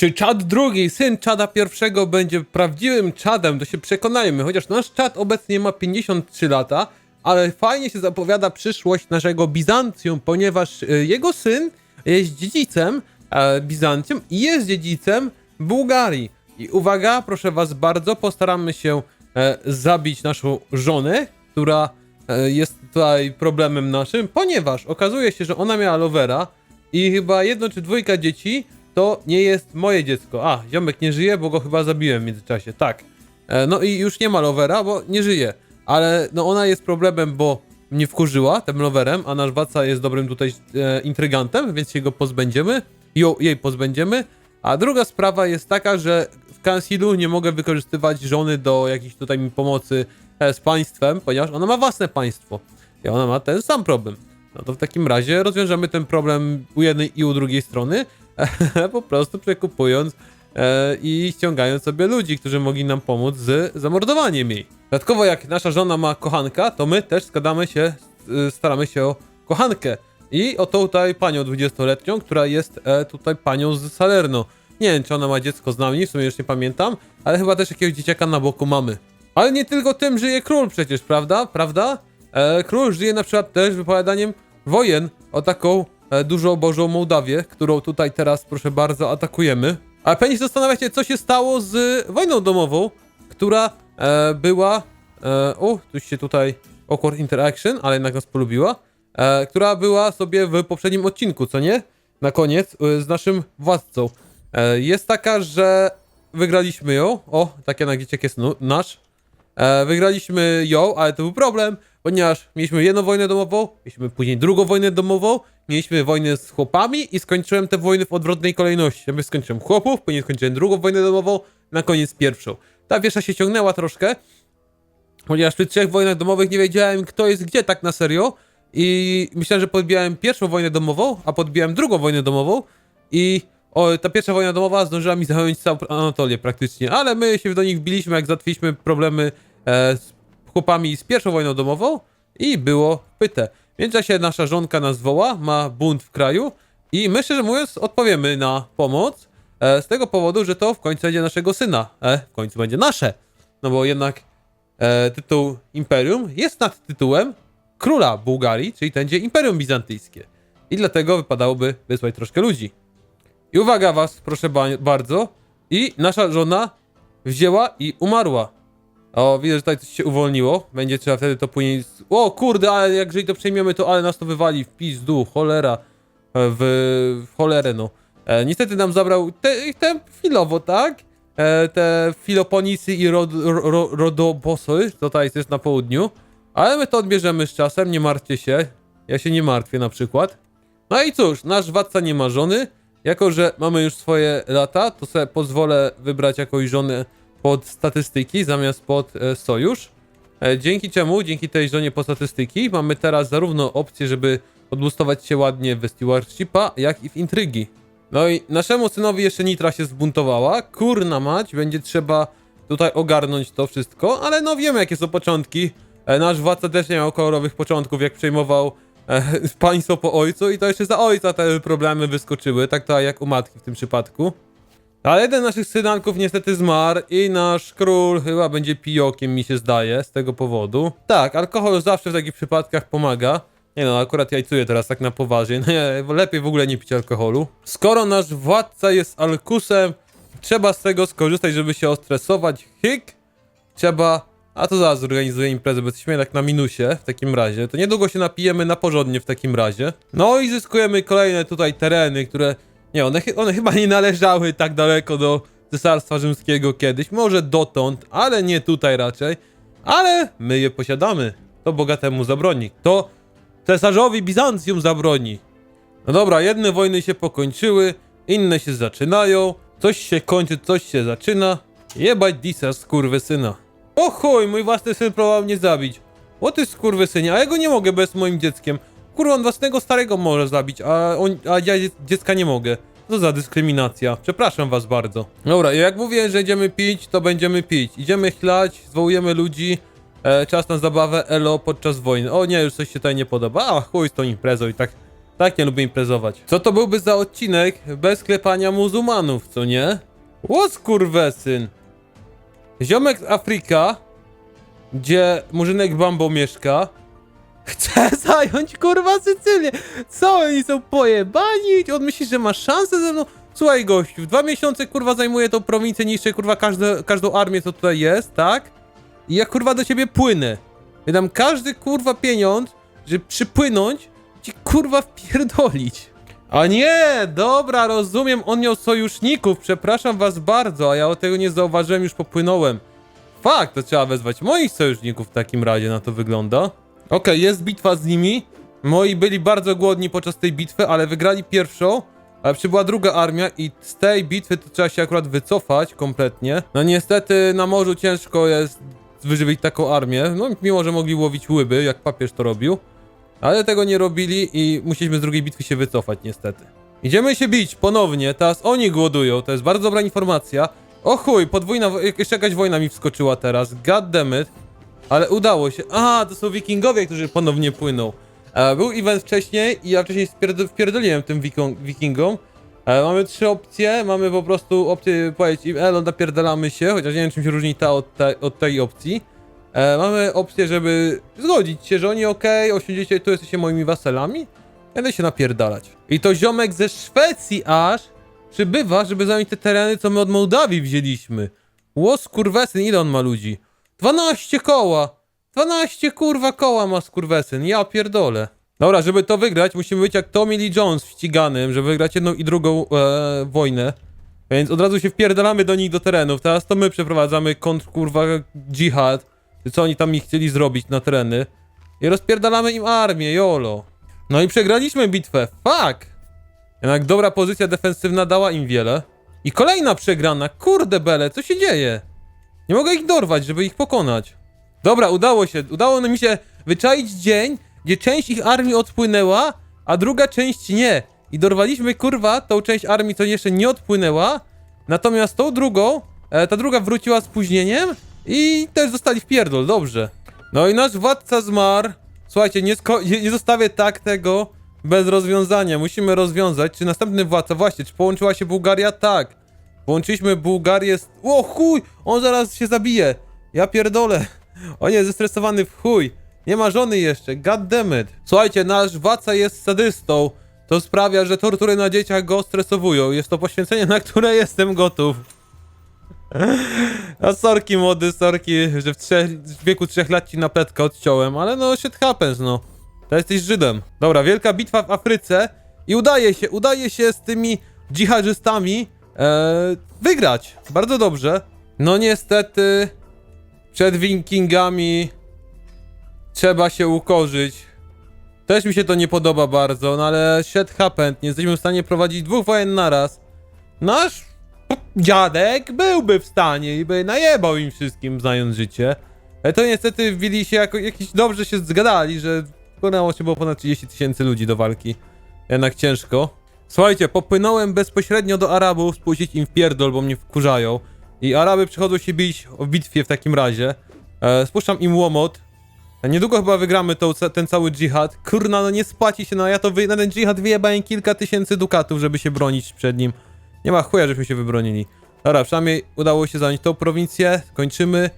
Czy czad drugi, syn czada pierwszego, będzie prawdziwym czadem, to się przekonajmy. Chociaż nasz czad obecnie ma 53 lata, ale fajnie się zapowiada przyszłość naszego Bizancjum, ponieważ y, jego syn jest dziedzicem e, Bizancjum i jest dziedzicem Bułgarii. I uwaga, proszę was bardzo, postaramy się e, zabić naszą żonę, która e, jest tutaj problemem naszym, ponieważ okazuje się, że ona miała lovera i chyba jedno czy dwójka dzieci to nie jest moje dziecko. A, ziomek nie żyje, bo go chyba zabiłem w międzyczasie, tak. E, no i już nie ma lovera, bo nie żyje. Ale no ona jest problemem, bo mnie wkurzyła tym loverem, a nasz Waca jest dobrym tutaj e, intrygantem, więc się go pozbędziemy. Ją, jej pozbędziemy. A druga sprawa jest taka, że w Kansilu nie mogę wykorzystywać żony do jakiejś tutaj mi pomocy e, z państwem, ponieważ ona ma własne państwo. I ona ma ten sam problem. No to w takim razie rozwiążemy ten problem u jednej i u drugiej strony, po prostu przekupując e, i ściągając sobie ludzi, którzy mogli nam pomóc z zamordowaniem jej. Dodatkowo jak nasza żona ma kochanka, to my też składamy się, y, staramy się o kochankę. I o tą tutaj panią 20-letnią, która jest e, tutaj panią z Salerno. Nie wiem, czy ona ma dziecko z nami, w sumie już nie pamiętam, ale chyba też jakiegoś dzieciaka na boku mamy. Ale nie tylko tym żyje król przecież, prawda? Prawda? E, król żyje na przykład też wypowiadaniem wojen o taką e, dużo bożą Mołdawię, którą tutaj teraz, proszę bardzo, atakujemy. Ale pewnie się zastanawiacie, co się stało z wojną domową, która e, była... E, o, tu się tutaj awkward interaction, ale jednak nas polubiła. E, która była sobie w poprzednim odcinku, co nie? Na koniec, e, z naszym władcą. E, jest taka, że wygraliśmy ją. O, takie nagieciek jest nasz. E, wygraliśmy ją, ale to był problem, ponieważ mieliśmy jedną wojnę domową, mieliśmy później drugą wojnę domową, mieliśmy wojnę z chłopami i skończyłem te wojny w odwrotnej kolejności. Najpierw skończyłem chłopów, później skończyłem drugą wojnę domową, na koniec pierwszą. Ta wiesza się ciągnęła troszkę, ponieważ przy trzech wojnach domowych nie wiedziałem, kto jest gdzie tak na serio. I myślałem, że podbijałem pierwszą wojnę domową, a podbijałem drugą wojnę domową. I o, ta pierwsza wojna domowa zdążyła mi zająć całą Anatolię praktycznie. Ale my się do nich wbiliśmy, jak załatwiliśmy problemy e, z chłopami z pierwszą wojną domową. I było pyte. Międzyczasie nasza żonka nas woła, ma bunt w kraju. I my, szczerze mówiąc, odpowiemy na pomoc. E, z tego powodu, że to w końcu będzie naszego syna. E, w końcu będzie nasze. No bo jednak e, tytuł Imperium jest nad tytułem króla Bułgarii, czyli będzie Imperium Bizantyjskie. I dlatego wypadałoby wysłać troszkę ludzi. I uwaga was, proszę ba bardzo. I nasza żona wzięła i umarła. O, widzę, że tutaj coś się uwolniło. Będzie trzeba wtedy to później... O kurde, ale jak jeżeli to przejmiemy, to ale nas to wywali w pizdu, cholera. E, W, w cholerę, no. E, niestety nam zabrał te, te chwilowo, tak? E, te filoponisy i rod, ro, rodobosy, tutaj jest na południu. Ale my to odbierzemy z czasem, nie martwcie się. Ja się nie martwię na przykład. No i cóż, nasz władca nie ma żony. Jako, że mamy już swoje lata, to sobie pozwolę wybrać jakąś żonę pod statystyki zamiast pod e, sojusz. E, dzięki czemu, dzięki tej żonie pod statystyki, mamy teraz zarówno opcję, żeby odbustować się ładnie w stewardshipa, jak i w intrygi. No i naszemu synowi jeszcze Nitra się zbuntowała. Kurna mać, będzie trzeba tutaj ogarnąć to wszystko, ale no wiemy jakie są początki. E, Nasz władca też nie miał kolorowych początków, jak przejmował e, państwo po ojcu i to jeszcze za ojca te problemy wyskoczyły, tak to jak u matki w tym przypadku. Ale jeden z naszych synanków niestety zmarł i nasz król chyba będzie pijokiem, mi się zdaje, z tego powodu. Tak, alkohol zawsze w takich przypadkach pomaga. Nie no, akurat jajcuję teraz tak na poważnie. Nie, lepiej w ogóle nie pić alkoholu. Skoro nasz władca jest alkusem, trzeba z tego skorzystać, żeby się ostresować. Hik! Trzeba... A to zaraz zorganizuję imprezę, bo jesteśmy jednak na minusie w takim razie. To niedługo się napijemy na porządnie w takim razie. No i zyskujemy kolejne tutaj tereny, które... Nie, one, one chyba nie należały tak daleko do Cesarstwa Rzymskiego kiedyś. Może dotąd, ale nie tutaj raczej. Ale my je posiadamy. To bogatemu zabroni. To cesarzowi Bizancjum zabroni. No dobra, jedne wojny się pokończyły, inne się zaczynają. Coś się kończy, coś się zaczyna. Jebać disa, skurwysyna. O chuj, mój własny syn próbował mnie zabić. O ty skurwysynie, a ja go nie mogę, jest moim dzieckiem. Kurwa, własnego starego może zabić, a, on, a ja dzie- dziecka nie mogę. Co za dyskryminacja. Przepraszam was bardzo. Dobra, jak mówię, że idziemy pić, to będziemy pić. Idziemy chlać, zwołujemy ludzi. E, czas na zabawę elo podczas wojny. O nie, już coś się tutaj nie podoba. A chuj z tą imprezą i tak Tak nie lubię imprezować. Co to byłby za odcinek bez klepania muzułmanów, co nie? Łos kurwesyn. Ziomek z Afryka, gdzie murzynek Bambo mieszka, chce zająć kurwa Sycylię. Co oni są pojebani? On myśli, że ma szansę ze mną? Słuchaj gościu, w dwa miesiące kurwa zajmuje tą prowincję, niszczę kurwa każde, każdą armię, co tutaj jest, tak? I ja kurwa do ciebie płynę. Wydam każdy kurwa pieniądz, żeby przypłynąć ci kurwa wpierdolić. A nie, dobra, rozumiem, on miał sojuszników, przepraszam was bardzo, a ja o tego nie zauważyłem, już popłynąłem. Fakt, to trzeba wezwać moich sojuszników w takim razie, na to wygląda. Okej, jest bitwa z nimi. Moi byli bardzo głodni podczas tej bitwy, ale wygrali pierwszą, ale przybyła druga armia i z tej bitwy to trzeba się akurat wycofać kompletnie. No niestety na morzu ciężko jest wyżywić taką armię, no mimo, że mogli łowić łyby, jak papież to robił. Ale tego nie robili i musieliśmy z drugiej bitwy się wycofać niestety. Idziemy się bić ponownie, teraz oni głodują, to jest bardzo dobra informacja. O chuj, podwójna, jeszcze jakaś wojna mi wskoczyła teraz, god. Ale udało się. A, to są wikingowie, którzy ponownie płyną. E, był event wcześniej i ja wcześniej wpierdoliłem tym wikingom. E, mamy trzy opcje, mamy po prostu opcję powiedzieć im, elo, napierdalamy się, chociaż nie wiem czym się różni ta od, te, od tej opcji. E, mamy opcję, żeby zgodzić się, że oni okej, osiądziecie, tu jesteście moimi waselami. Będę się napierdalać. I to ziomek ze Szwecji aż przybywa, żeby zająć te tereny, co my od Mołdawii wzięliśmy. Łos kurwesyn, ile on ma ludzi? 12 koła! 12 kurwa koła ma skurwesyn, ja pierdolę. Dobra, żeby to wygrać, musimy być jak Tommy Lee Jones w ściganym, żeby wygrać jedną i drugą e, wojnę. Więc od razu się wpierdalamy do nich do terenów. Teraz to my przeprowadzamy kontr kurwa dżihad, co oni tam mi chcieli zrobić na tereny. I rozpierdalamy im armię, jolo. No i przegraliśmy bitwę, fuck! Jednak dobra pozycja defensywna dała im wiele. I kolejna przegrana, kurde bele, co się dzieje? Nie mogę ich dorwać, żeby ich pokonać. Dobra, udało się. Udało mi się wyczaić dzień, gdzie część ich armii odpłynęła, a druga część nie. I dorwaliśmy, kurwa, tą część armii, co jeszcze nie odpłynęła. Natomiast tą drugą, e, ta druga wróciła z spóźnieniem i też zostali w pierdol, dobrze. No i nasz władca zmarł. Słuchajcie, nie, nie, nie zostawię tak tego bez rozwiązania. Musimy rozwiązać, czy następny władca, właśnie, czy połączyła się Bułgaria? Tak. Połączyliśmy Bułgarię z... O chuj! On zaraz się zabije! Ja pierdolę! On jest zestresowany w chuj! Nie ma żony jeszcze, god. Słuchajcie, nasz władca jest sadystą. To sprawia, że tortury na dzieciach go stresowują. Jest to poświęcenie, na które jestem gotów. A sorki młody, sorki, że w, trzech, w wieku trzech lat ci napletkę odciąłem, ale no shit happens, no. To jesteś Żydem. Dobra, wielka bitwa w Afryce i udaje się, udaje się z tymi dżihadystami e, wygrać. Bardzo dobrze. No niestety przed wikingami trzeba się ukorzyć. Też mi się to nie podoba bardzo, no ale shit happened. Nie jesteśmy w stanie prowadzić dwóch wojen naraz. Nasz dziadek byłby w stanie i by najebał im wszystkim, znając życie. Ale to niestety wbili się jako jakiś dobrze się zgadali, że wykonało się było ponad 30 tysięcy ludzi do walki. Jednak ciężko. Słuchajcie, popłynąłem bezpośrednio do Arabów spuścić im w pierdol, bo mnie wkurzają. I Araby przychodzą się bić w bitwie w takim razie. E, spuszczam im łomot. E, Niedługo chyba wygramy ten cały dżihad. Kurna, no nie spłaci się, no ja to wy, na ten dżihad wyjebałem kilka tysięcy dukatów, żeby się bronić przed nim. Nie ma chuja, żeśmy się wybronili. Dobra, przynajmniej udało się zająć tą prowincję. Kończymy.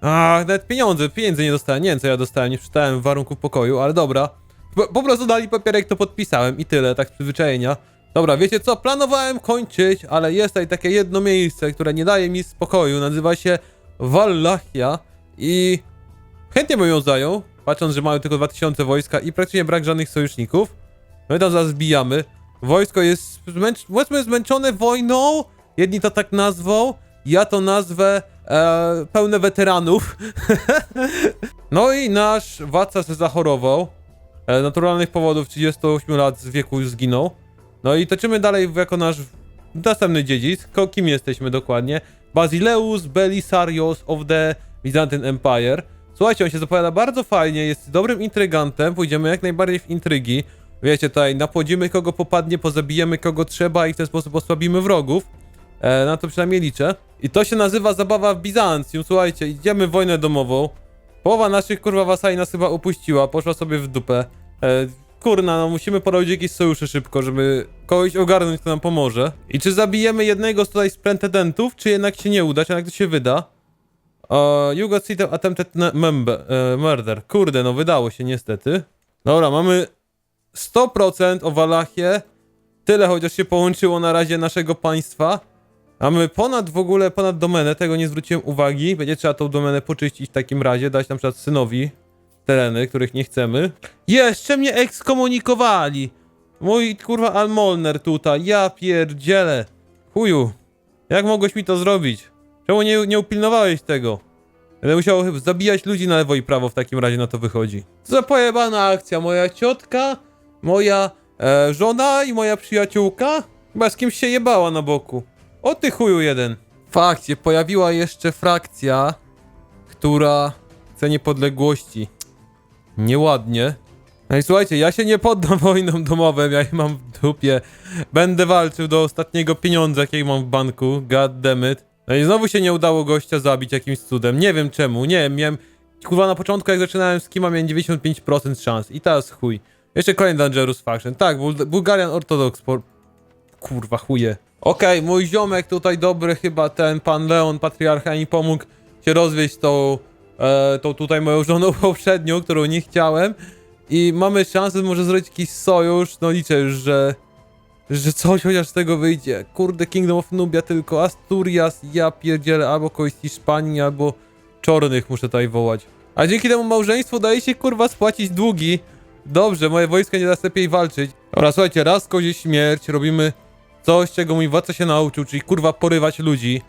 A, nawet pieniądze, pieniędzy nie dostałem. Nie wiem, co ja dostałem, nie przeczytałem warunków pokoju, ale dobra. Po, po prostu dali papierek, to podpisałem i tyle, tak z przyzwyczajenia. Dobra, wiecie co, planowałem kończyć, ale jest tutaj takie jedno miejsce, które nie daje mi spokoju, nazywa się Wallachia i chętnie bym ją zajął, patrząc, że mają tylko 2000 wojska i praktycznie brak żadnych sojuszników. My tam zaraz zbijamy. Wojsko jest, zmęcz, powiedzmy, zmęczone wojną, jedni to tak nazwą, ja to nazwę e, pełne weteranów. no i nasz władca się zachorował. E, naturalnych powodów 38 lat z wieku już zginął. No i toczymy dalej jako nasz następny dziedzic. Kim jesteśmy dokładnie? Basileus Belisarius of the Byzantine Empire. Słuchajcie, on się zapowiada bardzo fajnie, jest dobrym intrygantem, pójdziemy jak najbardziej w intrygi. Wiecie, tutaj napłodzimy kogo popadnie, pozabijemy kogo trzeba i w ten sposób osłabimy wrogów. E, na to przynajmniej liczę. I to się nazywa zabawa w Bizancjum. Słuchajcie, idziemy w wojnę domową. Połowa naszych kurwa wasali nas chyba upuściła, poszła sobie w dupę. E, kurna, no musimy porobić jakieś sojusze szybko, żeby kogoś ogarnąć, to nam pomoże. I czy zabijemy jednego z tutaj z pretendentów, czy jednak się nie uda, czy jednak to się wyda? Uh, you got seated attempted member, e, murder. Kurde, no wydało się niestety. Dobra, mamy 100% o Walachie. Tyle chociaż się połączyło na razie naszego państwa. Mamy ponad w ogóle, ponad domenę, tego nie zwróciłem uwagi. Będzie trzeba tą domenę poczyścić w takim razie, dać na przykład synowi tereny, których nie chcemy. Jeszcze mnie ekskomunikowali! Mój kurwa Almolner tutaj, ja pierdzielę. Chuju, jak mogłeś mi to zrobić? Czemu nie, nie upilnowałeś tego? Będę musiał zabijać ludzi na lewo i prawo w takim razie na to wychodzi. Co za pojebana akcja, moja ciotka, moja e, żona i moja przyjaciółka? Chyba z kimś się jebała na boku. O ty chuju jeden. Fakcie, pojawiła jeszcze frakcja, która chce niepodległości. Nieładnie. No i słuchajcie, ja się nie poddam wojnom domowym, ja je mam w dupie. Będę walczył do ostatniego pieniądza, jakiego mam w banku, god damn it. No i znowu się nie udało gościa zabić jakimś cudem, nie wiem czemu, nie wiem, miałem... Kurwa, na początku jak zaczynałem z Kima miałem 95% szans i teraz chuj. Jeszcze kolejny Dangerous Faction, tak, Bul Bulgarian Orthodox, por... kurwa chuje. Okej, mój ziomek tutaj dobry, chyba ten pan Leon, patriarcha, mi pomógł się rozwieść tą, e, tą tutaj moją żoną poprzednią, którą nie chciałem. I mamy szansę może zrobić jakiś sojusz, no liczę już, że, że coś chociaż z tego wyjdzie. Kurde, Kingdom of Nubia tylko, Asturias, ja pierdzielę, albo kogoś z Hiszpanii, albo czornych muszę tutaj wołać. A dzięki temu małżeństwu daje się kurwa spłacić długi. Dobrze, moje wojsko nie da lepiej walczyć. Dobra, słuchajcie, raz kozie śmierć, robimy coś, czego mój władca się nauczył, czyli kurwa porywać ludzi.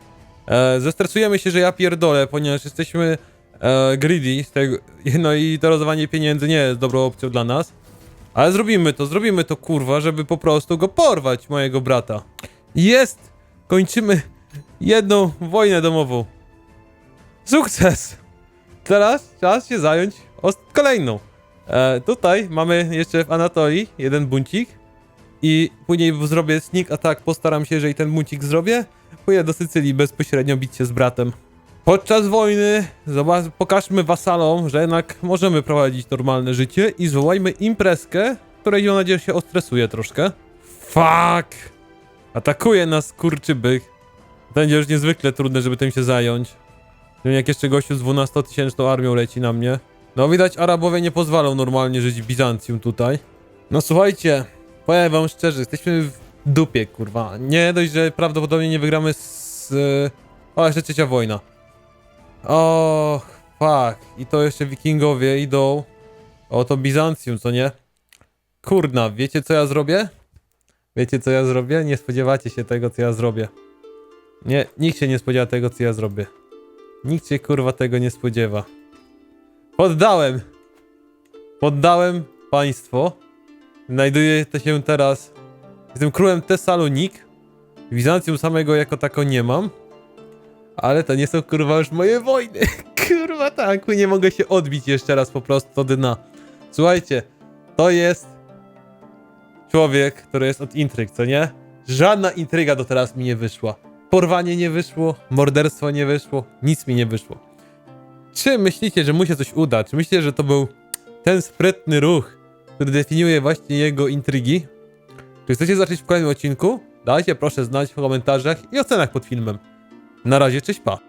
E, zestresujemy się, że ja pierdolę, ponieważ jesteśmy e, greedy tego, no i to rozdawanie pieniędzy nie jest dobrą opcją dla nas. Ale zrobimy to, zrobimy to kurwa, żeby po prostu go porwać, mojego brata. Jest! Kończymy jedną wojnę domową. Sukces! Teraz czas się zająć kolejną. E, tutaj mamy jeszcze w Anatolii jeden buncik. I później zrobię sneak attack, postaram się, że i ten buncik zrobię. Pójdę do Sycylii bezpośrednio bić się z bratem. Podczas wojny zobacz, pokażmy wasalom, że jednak możemy prowadzić normalne życie i zwołajmy imprezkę, której mam nadzieję się ostresuje troszkę. Fuck! Atakuje nas kurczybyk. Będzie już niezwykle trudne, żeby tym się zająć. Wiem, Jak jeszcze gościu z 12-tysięczną armią leci na mnie. No widać, Arabowie nie pozwolą normalnie żyć w Bizancjum tutaj. No słuchajcie, powiem wam szczerze, jesteśmy w dupie, kurwa. Nie dość, że prawdopodobnie nie wygramy z... y, O, jeszcze trzecia wojna. Och, fuck. I to jeszcze wikingowie idą. O, to Bizancjum, co nie? Kurna, wiecie co ja zrobię? Wiecie co ja zrobię? Nie spodziewacie się tego, co ja zrobię. Nie, nikt się nie spodziewa tego, co ja zrobię. Nikt się kurwa tego nie spodziewa. Poddałem! Poddałem państwo. Znajduję się teraz. Jestem królem Tesalonik. Bizancjum samego jako tako nie mam. Ale to nie są kurwa już moje wojny. Kurwa tanku, nie mogę się odbić jeszcze raz po prostu od dna. Słuchajcie, to jest człowiek, który jest od intryg, co nie? Żadna intryga do teraz mi nie wyszła. Porwanie nie wyszło, morderstwo nie wyszło, nic mi nie wyszło. Czy myślicie, że mu się coś uda? Czy myślicie, że to był ten sprytny ruch, który definiuje właśnie jego intrygi? Czy chcecie zacząć w kolejnym odcinku? Dajcie proszę znać w komentarzach i ocenach pod filmem. Na razie, cześć pa!